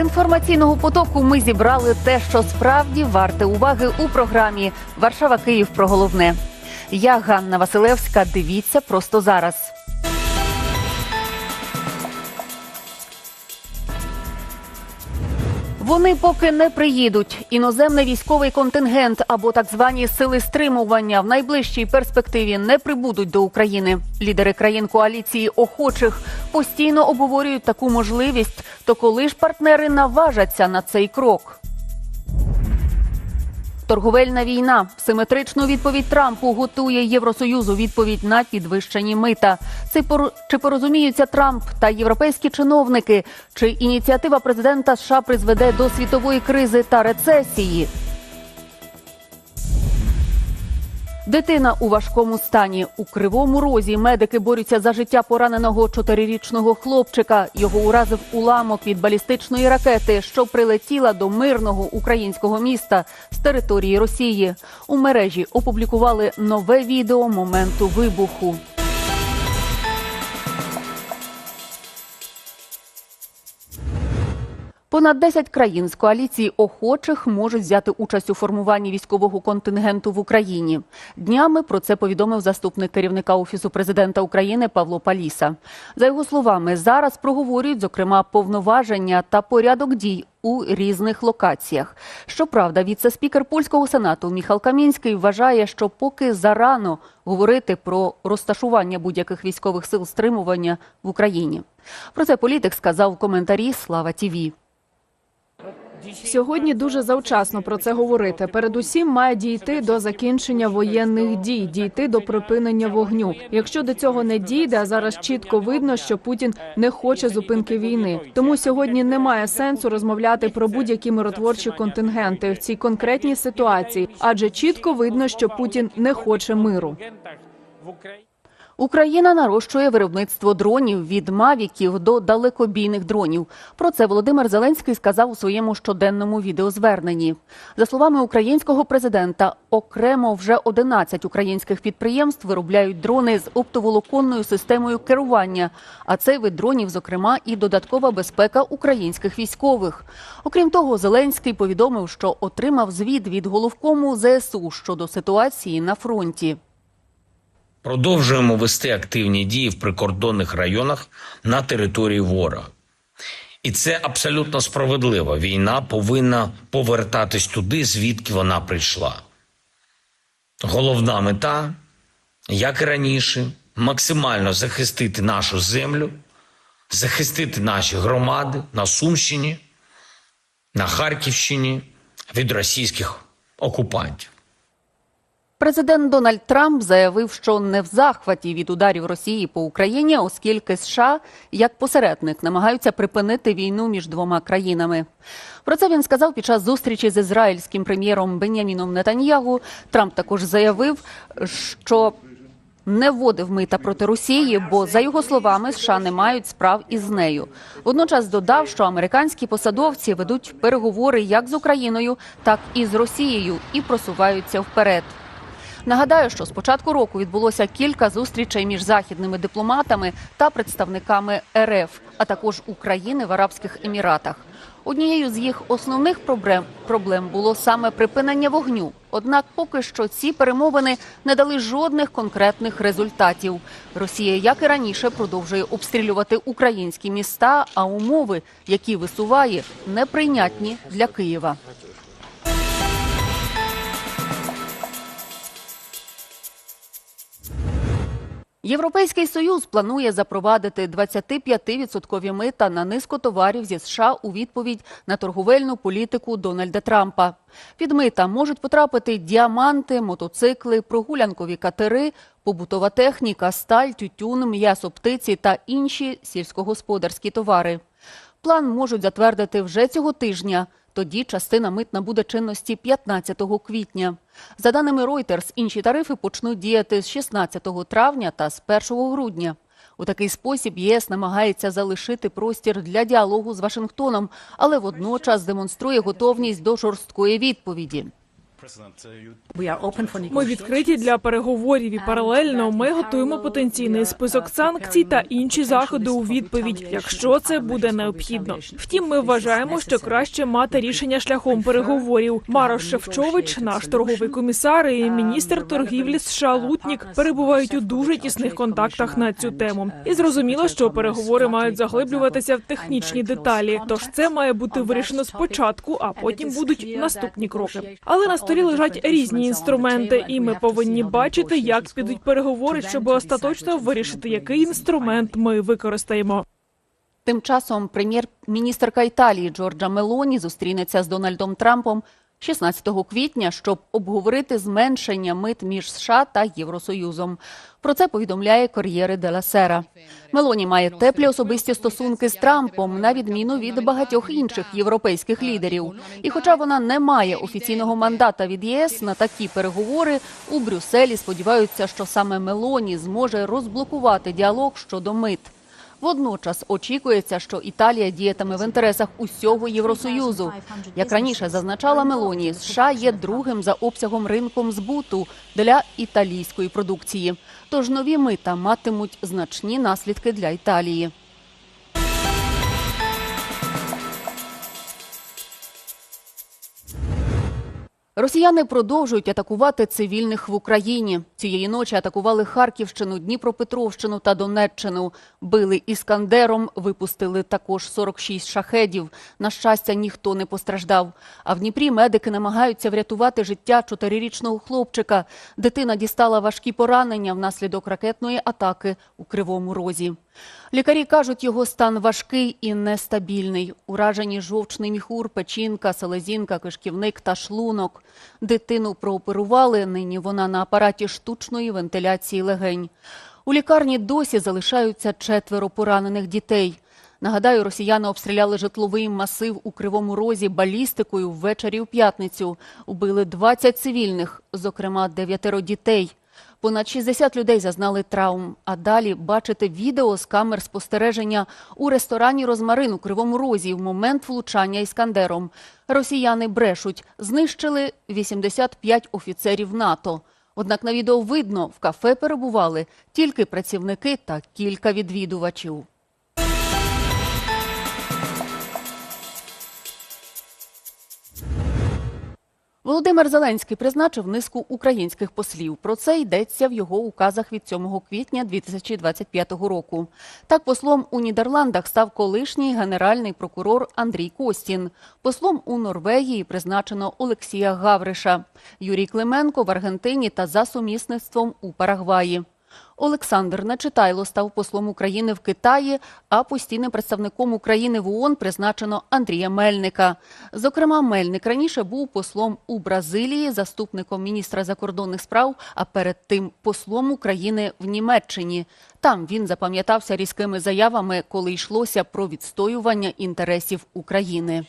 інформаційного потоку ми зібрали те, що справді варте уваги у програмі Варшава Київ про головне. Я Ганна Василевська. Дивіться просто зараз. Вони поки не приїдуть. Іноземний військовий контингент або так звані сили стримування в найближчій перспективі не прибудуть до України. Лідери країн коаліції охочих постійно обговорюють таку можливість. То коли ж партнери наважаться на цей крок? Торговельна війна. Симетричну відповідь Трампу готує Євросоюзу відповідь на підвищені мита. Це чи порозуміються Трамп та європейські чиновники? Чи ініціатива президента США призведе до світової кризи та рецесії? Дитина у важкому стані у кривому розі медики борються за життя пораненого чотирирічного хлопчика. Його уразив уламок від балістичної ракети, що прилетіла до мирного українського міста з території Росії. У мережі опублікували нове відео моменту вибуху. Понад 10 країн з коаліції охочих можуть взяти участь у формуванні військового контингенту в Україні. Днями про це повідомив заступник керівника офісу президента України Павло Паліса. За його словами, зараз проговорюють зокрема повноваження та порядок дій у різних локаціях. Щоправда, віце-спікер польського сенату Міхал Камінський вважає, що поки зарано говорити про розташування будь-яких військових сил стримування в Україні. Про це політик сказав в коментарі Слава Тіві. Сьогодні дуже завчасно про це говорити. Передусім має дійти до закінчення воєнних дій, дійти до припинення вогню. Якщо до цього не дійде, а зараз чітко видно, що Путін не хоче зупинки війни. Тому сьогодні немає сенсу розмовляти про будь-які миротворчі контингенти в цій конкретній ситуації, адже чітко видно, що Путін не хоче миру. Україна нарощує виробництво дронів від мавіків до далекобійних дронів. Про це Володимир Зеленський сказав у своєму щоденному відеозверненні. За словами українського президента, окремо вже 11 українських підприємств виробляють дрони з оптоволоконною системою керування. А цей вид дронів, зокрема, і додаткова безпека українських військових. Окрім того, Зеленський повідомив, що отримав звіт від головкому ЗСУ щодо ситуації на фронті. Продовжуємо вести активні дії в прикордонних районах на території ворога. І це абсолютно справедливо. Війна повинна повертатись туди, звідки вона прийшла. Головна мета, як і раніше, максимально захистити нашу землю, захистити наші громади на Сумщині, на Харківщині від російських окупантів. Президент Дональд Трамп заявив, що не в захваті від ударів Росії по Україні, оскільки США як посередник намагаються припинити війну між двома країнами. Про це він сказав під час зустрічі з ізраїльським прем'єром Беняміном Нетаньягу. Трамп також заявив, що не вводив мита проти Росії, бо за його словами США не мають справ із нею. Водночас додав, що американські посадовці ведуть переговори як з Україною, так і з Росією і просуваються вперед. Нагадаю, що з початку року відбулося кілька зустрічей між західними дипломатами та представниками РФ, а також України в Арабських Еміратах. Однією з їх основних проблем, проблем було саме припинення вогню. Однак, поки що ці перемовини не дали жодних конкретних результатів. Росія, як і раніше, продовжує обстрілювати українські міста, а умови, які висуває, неприйнятні для Києва. Європейський союз планує запровадити 25-відсоткові мита на низку товарів зі США у відповідь на торговельну політику Дональда Трампа. Під мита можуть потрапити діаманти, мотоцикли, прогулянкові катери, побутова техніка, сталь, тютюн, м'ясо птиці та інші сільськогосподарські товари. План можуть затвердити вже цього тижня. Тоді частина митна буде чинності 15 квітня. За даними Reuters, інші тарифи почнуть діяти з 16 травня та з 1 грудня. У такий спосіб ЄС намагається залишити простір для діалогу з Вашингтоном, але водночас демонструє готовність до жорсткої відповіді. Ми відкриті для переговорів і паралельно ми готуємо потенційний список санкцій та інші заходи у відповідь, якщо це буде необхідно. Втім, ми вважаємо, що краще мати рішення шляхом переговорів. Марош Шевчович, наш торговий комісар і міністр торгівлі США Лутнік перебувають у дуже тісних контактах на цю тему. І зрозуміло, що переговори мають заглиблюватися в технічні деталі. Тож це має бути вирішено спочатку, а потім будуть наступні кроки. Але на столі лежать різні інструменти, і ми повинні бачити, як підуть переговори, щоб остаточно вирішити, який інструмент ми використаємо. Тим часом прем'єр-міністерка Італії Джорджа Мелоні зустрінеться з Дональдом Трампом 16 квітня, щоб обговорити зменшення мит між США та Євросоюзом. Про це повідомляє Кор'єре де Сера. Мелоні має теплі особисті стосунки з Трампом, на відміну від багатьох інших європейських лідерів. І хоча вона не має офіційного мандата від ЄС на такі переговори, у Брюсселі сподіваються, що саме Мелоні зможе розблокувати діалог щодо мит. Водночас очікується, що Італія діятиме в інтересах усього Євросоюзу. Як раніше зазначала Мелоні, США є другим за обсягом ринком збуту для італійської продукції. Тож нові мита матимуть значні наслідки для Італії. Росіяни продовжують атакувати цивільних в Україні. Цієї ночі атакували Харківщину, Дніпропетровщину та Донеччину. Били іскандером, випустили також 46 шахедів. На щастя, ніхто не постраждав. А в Дніпрі медики намагаються врятувати життя чотирирічного хлопчика. Дитина дістала важкі поранення внаслідок ракетної атаки у Кривому Розі. Лікарі кажуть, його стан важкий і нестабільний. Уражені жовчний міхур, печінка, селезінка, кишківник та шлунок. Дитину прооперували. Нині вона на апараті штучної вентиляції легень. У лікарні досі залишаються четверо поранених дітей. Нагадаю, росіяни обстріляли житловий масив у Кривому Розі балістикою ввечері у п'ятницю. Убили 20 цивільних, зокрема дев'ятеро дітей. Понад 60 людей зазнали травм. А далі бачите відео з камер спостереження у ресторані Розмарин у Кривому Розі в момент влучання іскандером. Росіяни брешуть, знищили 85 офіцерів НАТО. Однак на відео видно, в кафе перебували тільки працівники та кілька відвідувачів. Володимир Зеленський призначив низку українських послів. Про це йдеться в його указах від 7 квітня 2025 року. Так, послом у Нідерландах став колишній генеральний прокурор Андрій Костін. Послом у Норвегії призначено Олексія Гавриша, Юрій Клименко в Аргентині та за сумісництвом у Парагваї. Олександр Нечитайло став послом України в Китаї, а постійним представником України в ООН призначено Андрія Мельника. Зокрема, Мельник раніше був послом у Бразилії, заступником міністра закордонних справ, а перед тим послом України в Німеччині. Там він запам'ятався різкими заявами, коли йшлося про відстоювання інтересів України.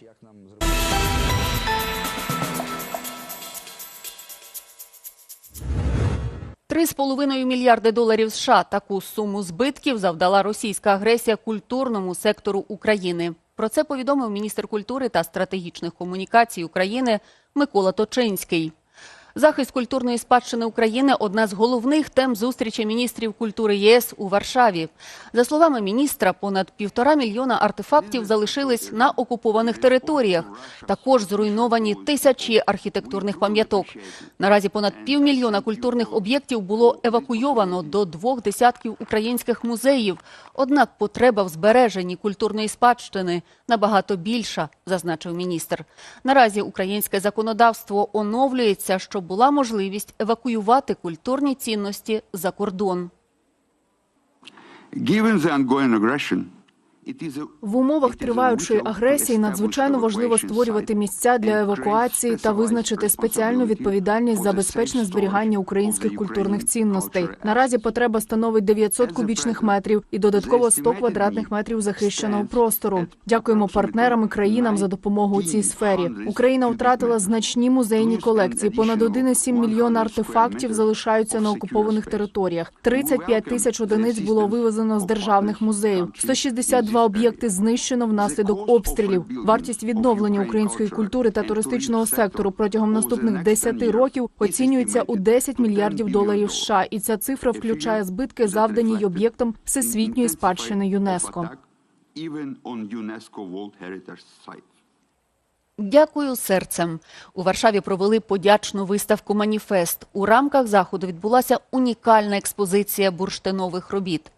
Три з половиною мільярди доларів США таку суму збитків завдала російська агресія культурному сектору України. Про це повідомив міністр культури та стратегічних комунікацій України Микола Точинський. Захист культурної спадщини України одна з головних тем зустрічі міністрів культури ЄС у Варшаві. За словами міністра, понад півтора мільйона артефактів залишились на окупованих територіях. Також зруйновані тисячі архітектурних пам'яток. Наразі понад півмільйона культурних об'єктів було евакуйовано до двох десятків українських музеїв. Однак потреба в збереженні культурної спадщини набагато більша, зазначив міністр. Наразі українське законодавство оновлюється, щоб була можливість евакуювати культурні цінності за кордон. Given the ongoing aggression, В умовах триваючої агресії надзвичайно важливо створювати місця для евакуації та визначити спеціальну відповідальність за безпечне зберігання українських культурних цінностей. Наразі потреба становить 900 кубічних метрів і додатково the 100 квадратних метрів захищеного простору. Дякуємо партнерам і країнам за допомогу у цій сфері. Україна втратила значні музейні колекції. Понад additional 1,7 мільйона артефактів залишаються на окупованих територіях. 35 тисяч одиниць було вивезено з державних музеїв. 162 два об'єкти знищено внаслідок обстрілів. Вартість відновлення української культури та туристичного сектору протягом наступних 10 років оцінюється у 10 мільярдів доларів США, і ця цифра включає збитки, завдані й об'єктам всесвітньої спадщини ЮНЕСКо. Дякую серцем. У Варшаві провели подячну виставку Маніфест. У рамках заходу відбулася унікальна експозиція бурштинових робіт.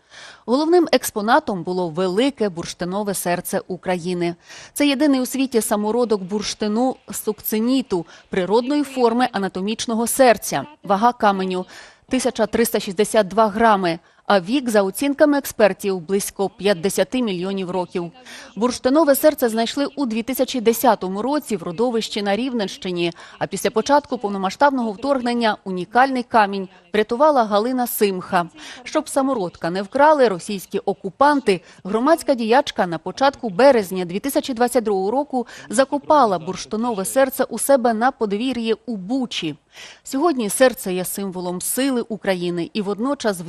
Головним експонатом було велике бурштинове серце України. Це єдиний у світі самородок бурштину сукциніту, природної форми анатомічного серця. Вага каменю 1362 грами. А вік, за оцінками експертів, близько 50 мільйонів років. Бурштинове серце знайшли у 2010 році в родовищі на Рівненщині. А після початку повномасштабного вторгнення унікальний камінь врятувала Галина Симха. Щоб самородка не вкрали російські окупанти, громадська діячка на початку березня 2022 року закопала бурштинове серце у себе на подвір'ї у Бучі. Сьогодні серце є символом сили України і водночас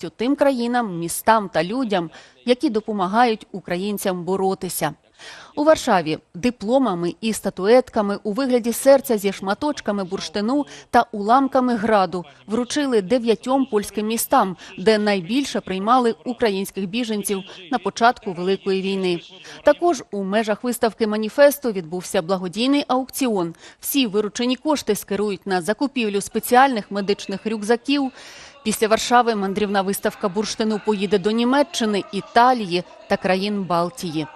вдячністю тим країнам, містам та людям, які допомагають українцям боротися. У Варшаві дипломами і статуетками у вигляді серця зі шматочками бурштину та уламками граду вручили дев'ятьом польським містам, де найбільше приймали українських біженців на початку великої війни. Також у межах виставки маніфесту відбувся благодійний аукціон. Всі виручені кошти скерують на закупівлю спеціальних медичних рюкзаків. Після Варшави мандрівна виставка бурштину поїде до Німеччини, Італії та країн Балтії.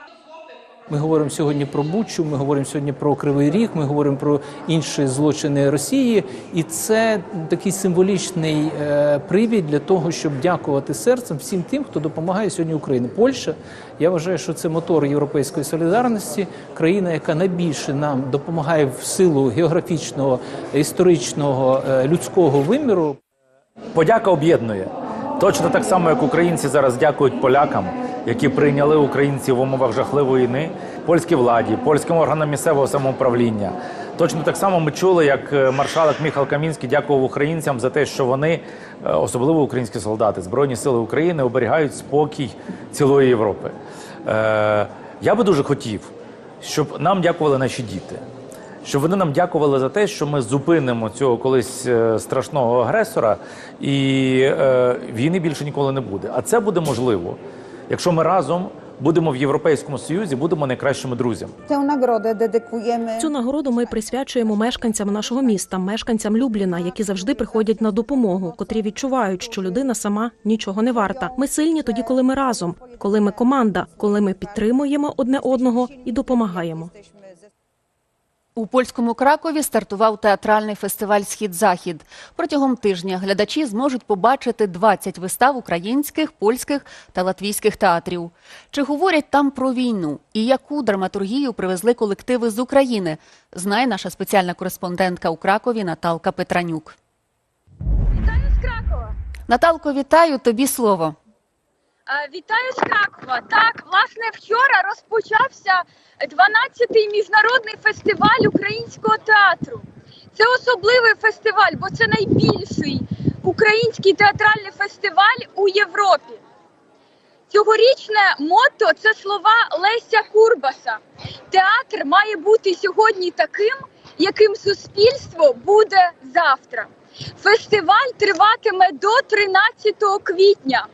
Ми говоримо сьогодні про Бучу, ми говоримо сьогодні про Кривий Ріг, ми говоримо про інші злочини Росії, і це такий символічний е, привід для того, щоб дякувати серцем всім тим, хто допомагає сьогодні Україні. Польща, я вважаю, що це мотор європейської солідарності, країна, яка найбільше нам допомагає в силу географічного, історичного, е, людського виміру. Подяка об'єднує. Точно так само, як українці зараз дякують полякам, які прийняли українців в умовах жахливої війни, польській владі, польським органам місцевого самоуправління. Точно так само ми чули, як е, маршалок Міхал Камінський дякував українцям за те, що вони, е, особливо українські солдати, збройні сили України, оберігають спокій цілої Європи. Е, я би дуже хотів, щоб нам дякували наші діти щоб вони нам дякували за те, що ми зупинимо цього колись е, страшного агресора, і е, війни більше ніколи не буде. А це буде можливо, якщо ми разом будемо в Європейському Союзі, будемо найкращими друзями. Tę nagrodę dedykujemy Цю нагороду ми присвячуємо мешканцям нашого міста, мешканцям Любліна, які завжди приходять на допомогу, котрі відчувають, що людина сама нічого не варта. Ми сильні тоді, коли ми разом, коли ми команда, коли ми підтримуємо одне одного і допомагаємо. У польському Кракові стартував театральний фестиваль Схід-Захід. Протягом тижня глядачі зможуть побачити 20 вистав українських, польських та латвійських театрів. Чи говорять там про війну і яку драматургію привезли колективи з України? Знає наша спеціальна кореспондентка у Кракові Наталка Петранюк. Вітаю з Кракова. Наталко, вітаю тобі слово. Е, Вітаю з Кракова. Так, власне, вчора розпочався 12-й міжнародний фестиваль українського театру. Це особливий фестиваль, бо це найбільший український театральний фестиваль у Європі. Цьогорічне мото це слова Леся Курбаса. Театр має бути сьогодні таким, яким суспільство буде завтра. Фестиваль триватиме до 13 квітня.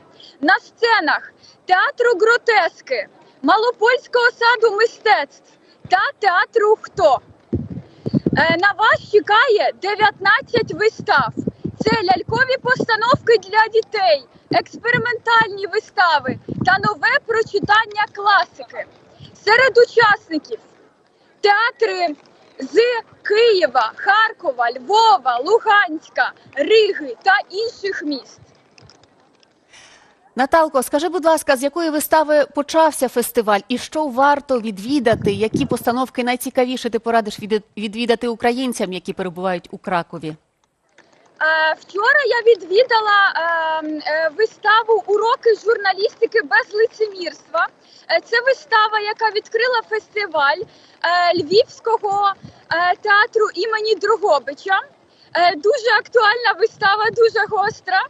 На сценах театру гротески, Малопольського саду мистецтв та театру Хто. Е, На вас чекає 19 вистав. Це лялькові постановки для дітей, експериментальні вистави та нове прочитання класики. Серед учасників театри з Києва, Харкова, Львова, Луганська, Риги та інших міст. Наталко, скажи, будь ласка, з якої вистави почався фестиваль і що варто відвідати? Які постановки найцікавіше ти порадиш відвідати українцям, які перебувають у Кракові? Е, Вчора я відвідала е, е, виставу Уроки журналістики без лицемірства. Е, Це вистава, яка відкрила фестиваль Львівського театру імені Дрогобича. Дуже актуальна вистава, дуже гостра.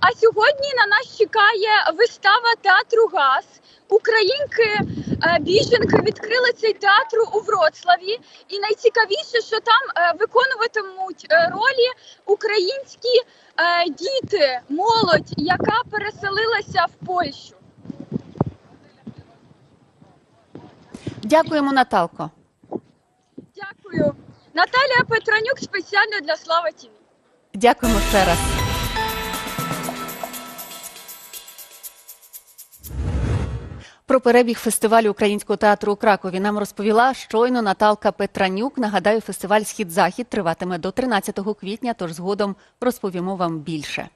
А сьогодні на нас чекає вистава театру ГАЗ. Українки е, біженки відкрили цей театр у Вроцлаві, і найцікавіше, що там е, виконуватимуть е, ролі українські діти, молодь, яка переселилася в Польщу. Дякуємо, Наталко. Дякую. Наталія Петранюк спеціально для Слава Тіві. Дякуємо ще раз. Про перебіг фестивалю українського театру у Кракові нам розповіла щойно Наталка Петранюк. Нагадаю, фестиваль Схід-Захід триватиме до 13 квітня, тож згодом розповімо вам більше.